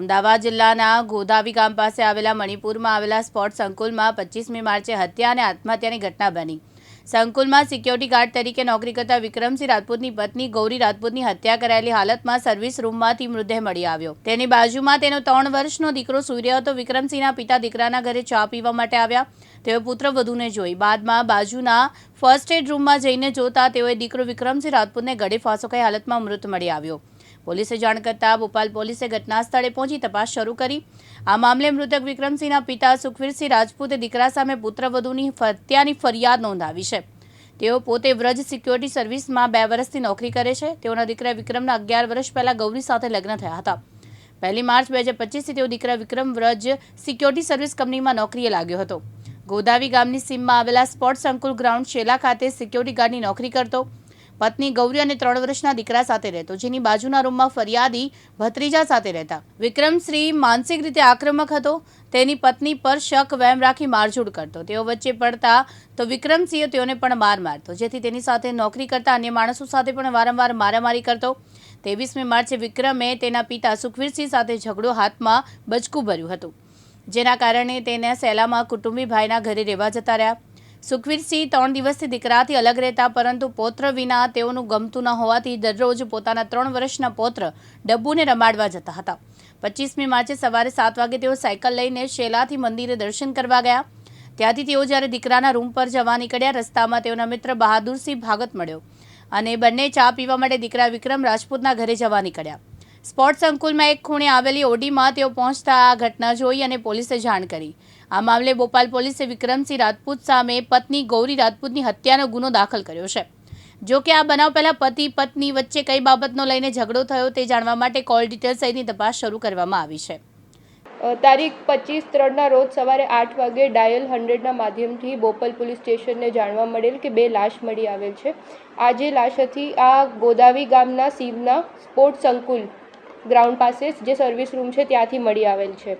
અમદાવાદ જિલ્લાના ગોધાવી ગામ પાસે આવેલા મણિપુરમાં આવેલા સ્પોર્ટ સંકુલમાં પચીસમી માર્ચે હત્યા અને આત્મહત્યાની ઘટના બની. સંકુલમાં સિક્યોરિટી ગાર્ડ તરીકે નોકરી કરતા વિક્રમસિંહ રાજપૂતની પત્ની ગૌરી રાજપૂતની હત્યા કરાયેલી હાલતમાં સર્વિસ રૂમમાંથી મૃતદેહ મળી આવ્યો. તેની બાજુમાં તેનો ત્રણ વર્ષનો દીકરો સૂર્ય હતો. વિક્રમસિંહના પિતા દીકરાના ઘરે ચા પીવા માટે આવ્યા. તેઓએ પુત્રવધૂને જોઈ. બાદમાં બાજુના ફર્સ્ટ એડ રૂમમાં જઈને જોતા તેઓએ દીકરો વિક્રમસિંહ રાજપૂતને ગળે ફાંસો હાલતમાં મૃત મળી આવ્યો. પોલીસે જાણ કરતા ભોપાલ પોલીસે ઘટના સ્થળે પહોંચી તપાસ શરૂ કરી. આ મામલે મૃતક વિક્રમસિંહના પિતા સુખવીરસિંહ રાજપૂતે દીકરા સામે પુત્રવધુની હત્યાની ફરિયાદ નોંધાવી છે. તેઓ પોતે વ્રજ સિક્યોરિટી સર્વિસમાં બે વર્ષથી નોકરી કરે છે. તેઓના દીકરા વિક્રમના અગિયાર વર્ષ પહેલા ગૌરી સાથે લગ્ન થયા હતા. પહેલી માર્ચ બે હજાર પચીસથી તેઓ દીકરા વિક્રમ વ્રજ સિક્યોરિટી સર્વિસ કંપનીમાં નોકરીએ લાગ્યો હતો. ગોદાવી ગામની સીમમાં આવેલા સ્પોર્ટ્સ સંકુલ ગ્રાઉન્ડ શેલા ખાતે સિક્યોરિટી ગાર્ડની નોકરી કરતો પત્ની ગૌરી અને ત્રણ વર્ષના દીકરા સાથે રહેતો, જેની બાજુના રૂમમાં ફરિયાદી ભત્રીજા સાથે રહેતા. વિક્રમશ્રી માનસિક રીતે આક્રમક હતો. તેની પત્ની પર શક વહેમ રાખી મારઝૂડ કરતો. તેઓ વચ્ચે પડતા તો વિક્રમસિંહે તેઓને પણ માર મારતો, જેથી તેની સાથે નોકરી કરતા અન્ય માણસો સાથે પણ વારંવાર મારામારી કરતો. ત્રેવીસમી માર્ચે વિક્રમે તેના પિતા સુખવીરસિંહ સાથે ઝઘડો હાથમાં બચકું ભર્યું હતું, જેના કારણે તેને સેલામાં કુટુંબી ભાઈના ઘરે રહેવા જતા રહ્યા. સુખવીરસિંહ ત્રણ દિવસથી દીકરાથી અલગ રહેતા, પરંતુ પોત્ર વિના તેઓનું ગમતું ન હોવાથી દરરોજ પોતાના ત્રણ વર્ષના પોત્ર ડબ્બુને રમાડવા જતા હતા. પચીસમી માર્ચે સવારે સાત વાગે તેઓ સાયકલ લઈને શેલાથી મંદિરે દર્શન કરવા ગયા. ત્યાંથી તેઓ જ્યારે દીકરાના રૂમ પર જવા નીકળ્યા, રસ્તામાં તેઓના મિત્ર બહાદુરસિંહ ભાગત મળ્યો અને બંને ચા પીવા માટે દીકરા વિક્રમ રાજપૂતના ઘરે જવા નીકળ્યા. સ્પોર્ટ્સ સંકુલમાં એક ખૂણે આવેલી ઓડીમાં તેઓ પહોંચતા આ ઘટના જોઈ અને પોલીસે જાણ કરી. આ મામલે બોપાલ પોલીસે વિક્રમસિંહ રાજપૂત સામે પત્ની ગૌરી રાજપૂતની હત્યાનો ગુનો દાખલ કર્યો છે. જો કે આ બનાવ પહેલા પતિ પત્ની વચ્ચે કઈ બાબતનો લઈને ઝઘડો થયો તે જાણવા માટે કોલ ડિટેલ સહિતની તપાસ શરૂ કરવામાં આવી છે. તારીખ પચીસ ત્રણના રોજ સવારે આઠ વાગે ડાયલ હંડ્રેડના માધ્યમથી બોપલ પોલીસ સ્ટેશનને જાણવા મળેલ કે બે લાશ મળી આવેલ છે. આજે લાશથી આ ગોદાવી ગામના સીમના સ્પોર્ટ્સ સંકુલ ગ્રાઉન્ડ પાસે જે સર્વિસ રૂમ છે ત્યાંથી મળી આવેલ છે.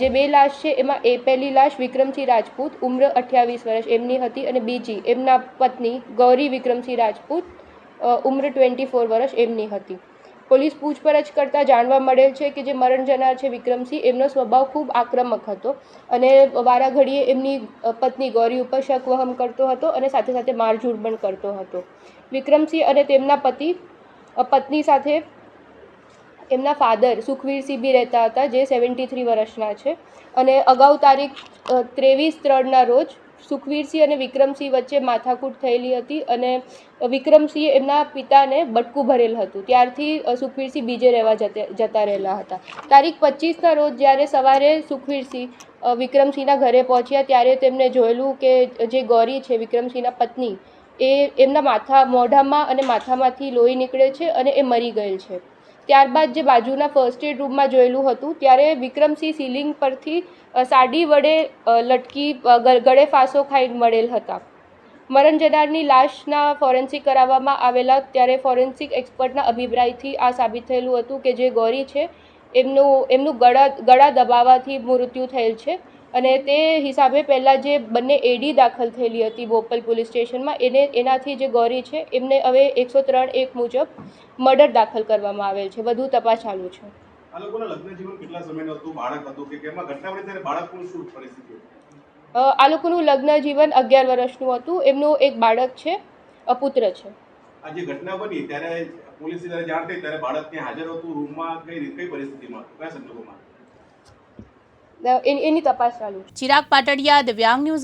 જે બે લાશ છે એમાં એ પહેલી લાશ વિક્રમસિંહ રાજપૂત, ઉમ્ર અઠ્યાવીસ વર્ષ, એમની હતી અને બીજી એમના પત્ની ગૌરી વિક્રમસિંહ રાજપૂત ઉમ્ર ટ્વેન્ટી ફોર વર્ષ, એમની હતી. પોલીસ પૂછપરછ કરતાં જાણવા મળેલ છે કે જે મરણ જનાર છે વિક્રમસિંહ, એમનો સ્વભાવ ખૂબ આક્રમક હતો અને વારાઘડીએ એમની પત્ની ગૌરી ઉપર શક વહમ કરતો હતો અને સાથે સાથે મારઝૂડ પણ કરતો હતો. વિક્રમસિંહ અને તેમના પતિ પત્ની સાથે એમના ફાધર સુખવીરસિંહ બી રહેતા હતા, જે સેવન્ટી થ્રી વર્ષના છે. અને અગાઉ તારીખ ત્રેવીસ ત્રણના રોજ સુખવીરસિંહ અને વિક્રમસિંહ વચ્ચે માથાકૂટ થયેલી હતી અને વિક્રમસિંહ એમના પિતાને બટકું ભરેલ હતું. ત્યારથી સુખવીરસિંહ બીજે રહેવા જતે રહેલા હતા. તારીખ પચીસના રોજ જ્યારે સવારે સુખવીરસિંહ વિક્રમસિંહના ઘરે પહોંચ્યા ત્યારે તેમણે જોયેલું કે જે ગૌરી છે વિક્રમસિંહના પત્ની, એ એમના માથા મોઢામાં અને માથામાંથી લોહી નીકળે છે અને એ મરી ગયેલ છે. ત્યારબાદ જે બાજુના ફર્સ્ટ એડ રૂમમાં જોયેલું હતું, ત્યારે વિક્રમસિંહ સીલિંગ પરથી સાડી વડે લટકી ગળે ફાંસો ખાઈ મળેલ હતા. મરણ જનારની લાશના ફોરેન્સિક કરાવવામાં આવેલા, ત્યારે ફોરેન્સિક એક્સપર્ટના અભિપ્રાયથી આ સાબિત થયેલું હતું કે જે ગૌરી છે, એમનું એમનું ગળા ગળા દબાવવાથી મૃત્યુ થયેલ છે. અને તે હિસાબે પહેલાં જે બંને એડી દાખલ થયેલી હતી બોપલ પોલીસ સ્ટેશનમાં એને એનાથી જે ગૌરી છે એમને હવે એકસો ત્રણ એક મુજબ મર્ડર દાખલ કરવામાં આવેલ છે. વધુ તપાસ ચાલુ છે. આ લોકોના લગ્ન જીવન કેટલા સમયનું હતું? બાળક હતું કે કેમાં? ઘટના બની ત્યારે બાળકનું શું પરિસ્થિતિ આ લોકોનું લગ્ન જીવન અગિયાર વર્ષનું હતું. એમનું એક બાળક છે અપુત્ર પુત્ર છે. આ જે ઘટના બની ત્યારે પોલીસ જ્યારે જાણ થઈ ત્યારે બાળક ત્યાં હાજર હતું? રૂમમાં કઈ કઈ પરિસ્થિતિમાં? કયા સંજોગોમાં? અ, એની એની તપાસ ચાલુ છે. ચિરાગ પાટડિયા દિવ્યાંગ ન્યૂઝ